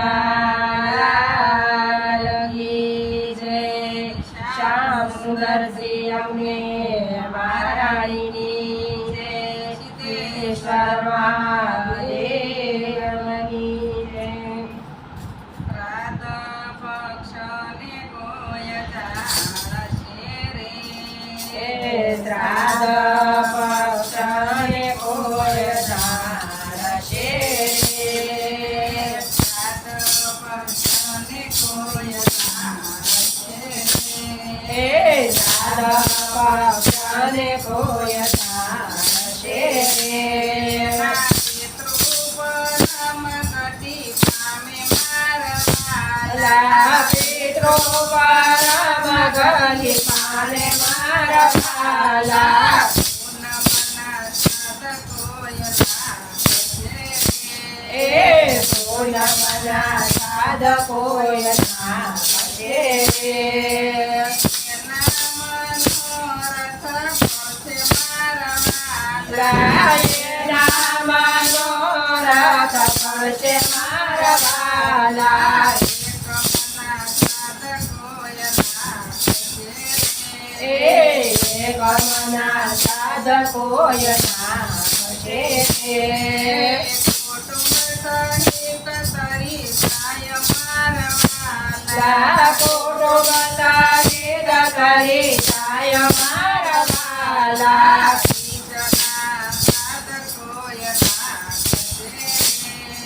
Navidad. પિત્રો પરમ ગતિ પાને મારા રે. એ પૂનમના સાધકોય નામશે લાયના મનોરથ પડશે મારા ભાલા એ ગમના સાધકોય નામશે લા કોટો બતાવી કરી જાય મારા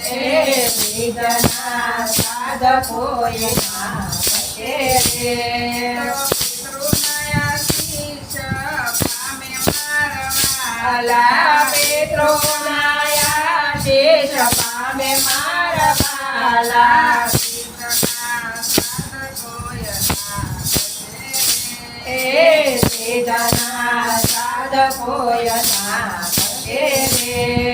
એ વિઘ્ના સાધકોય નામશે અલા પેત્રો નાયા શેષ પામે મારા ભાલા એ સાધકોય ના અલા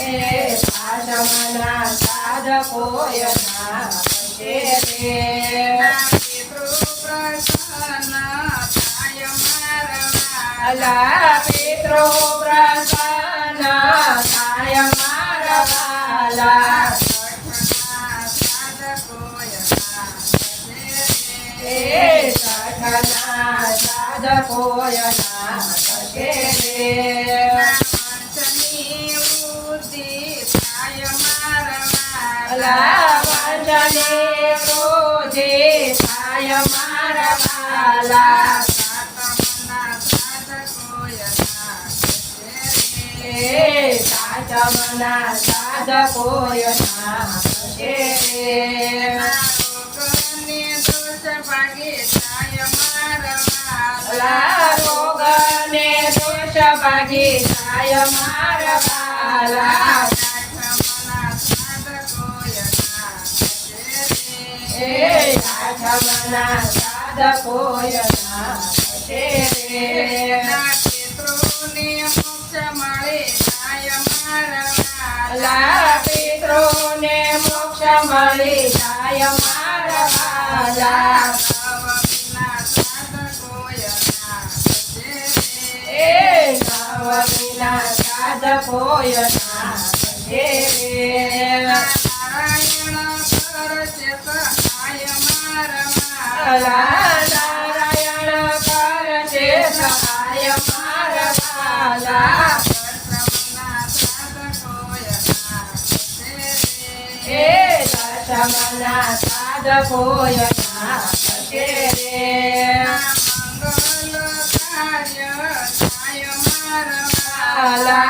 એ પાશમના સાધકોય નામશે અલા પિત્રો પ્રસન્ન થાય મારા ભાલા એ સઠના અલા વાંચને ક્રોધે થાય મારા ભાલા એ સાચમના સાધકોય અલા રોગને દોષ ભાગી થાય મારા असे राजा मना राधा कोयना असे रे नाचे त्रोने मोक्ष माळे काय मारवाला पित्रोने मोक्ष माळे काय मारवाला साध कोयना हे रे અલા નારાયણ કરશે સહાય મારા એ દશમના સાધકોય નામશે અલા મંગલ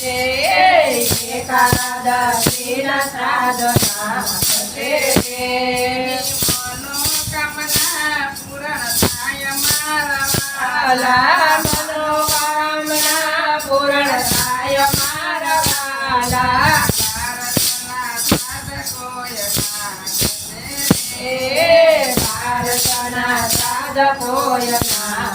એ એકાદશી પતિના સાધના. મનોકામના પૂરણ થાય મારા મનોકામના પૂર્ણ થાય મારા વાલા ભારતના સાધકોય નામ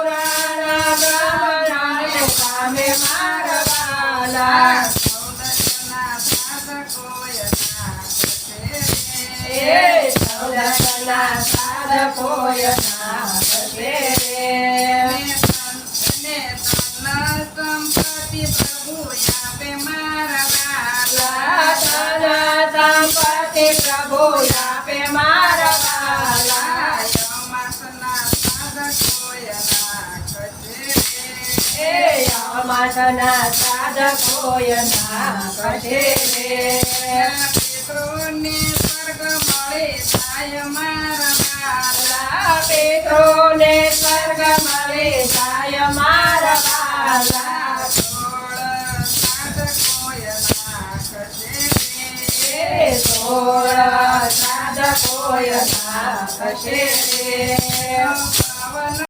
ચૌદસના સાધકોય નામ છે નાખશે નાખશે. પિતૃને સ્વર્ગ મળે સાય મારા વાલા પિતૃને સ્વર્ગ મળે સાય મારા વાલા સોળ સાધકોએ નાખશે એ સોળ સાધકોય નાખશે રે. પવન